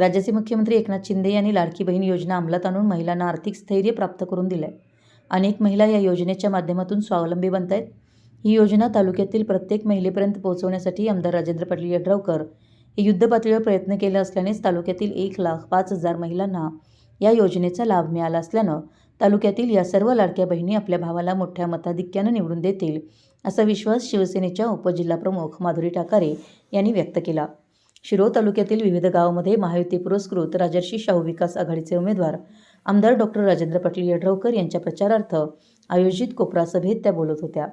राज्याचे मुख्यमंत्री एकनाथ शिंदे यांनी लाडकी बहीण योजना अंमलात आणून महिलांना आर्थिक स्थैर्य प्राप्त करून दिलं आहे अनेक महिला या योजनेच्या माध्यमातून स्वावलंबी बनत आहेत ही योजना तालुक्यातील प्रत्येक महिलेपर्यंत पोहोचवण्यासाठी आमदार राजेंद्र पाटील यड्रावकर हे युद्धपातळीवर प्रयत्न केले असल्यानेच तालुक्यातील एक लाख पाच हजार महिलांना या योजनेचा लाभ मिळाला असल्यानं तालुक्यातील या सर्व लाडक्या बहिणी आपल्या भावाला मोठ्या मताधिक्यानं निवडून देतील असा विश्वास शिवसेनेच्या उपजिल्हाप्रमुख माधुरी टाकारे यांनी व्यक्त केला. शिरोळ तालुक्यातील विविध गावामध्ये महायुती पुरस्कृत राजर्षी शाहू विकास आघाडीचे उमेदवार आमदार डॉक्टर राजेंद्र पाटील यड्रावकर यांच्या प्रचारार्थ आयोजित कोपरा सभेत त्या बोलत होत्या.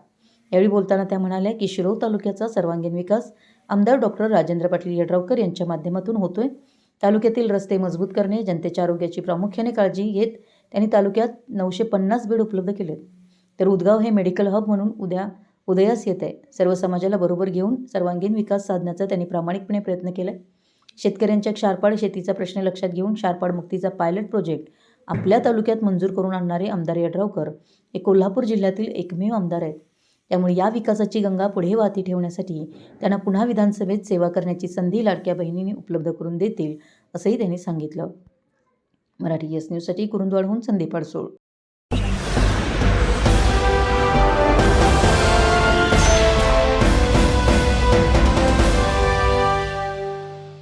यावेळी बोलताना त्या म्हणाल्या की शिरोळ तालुक्याचा सर्वांगीण विकास आमदार डॉक्टर राजेंद्र पाटील यड्रावकर यांच्या माध्यमातून होतोय. तालुक्यातील रस्ते मजबूत करणे जनतेच्या आरोग्याची प्रामुख्याने काळजी घेत त्यांनी तालुक्यात नऊशे पन्नास बेड उपलब्ध केलेत. तर उदगाव हे मेडिकल हब म्हणून उद्या उदयास येत आहे सर्व समाजाला बरोबर घेऊन सर्वांगीण विकास साधण्याचा त्यांनी प्रामाणिकपणे प्रयत्न केला शेतकऱ्यांच्या क्षारपाड शेतीचा प्रश्न लक्षात घेऊन क्षारपाड मुक्तीचा पायलट प्रोजेक्ट आपल्या तालुक्यात मंजूर करून आणणारे आमदार यड्रावकर हे कोल्हापूर जिल्ह्यातील एकमेव आमदार आहेत. त्यामुळे या विकासाची गंगा पुढे वाहती ठेवण्यासाठी त्यांना पुन्हा विधानसभेत सेवा करण्याची संधी लाडक्या बहिणींनी उपलब्ध करून देतील असंही त्यांनी सांगितलं. मराठी एस न्यूजसाठी कुरुंदवाडहून संदीप अडसोळ.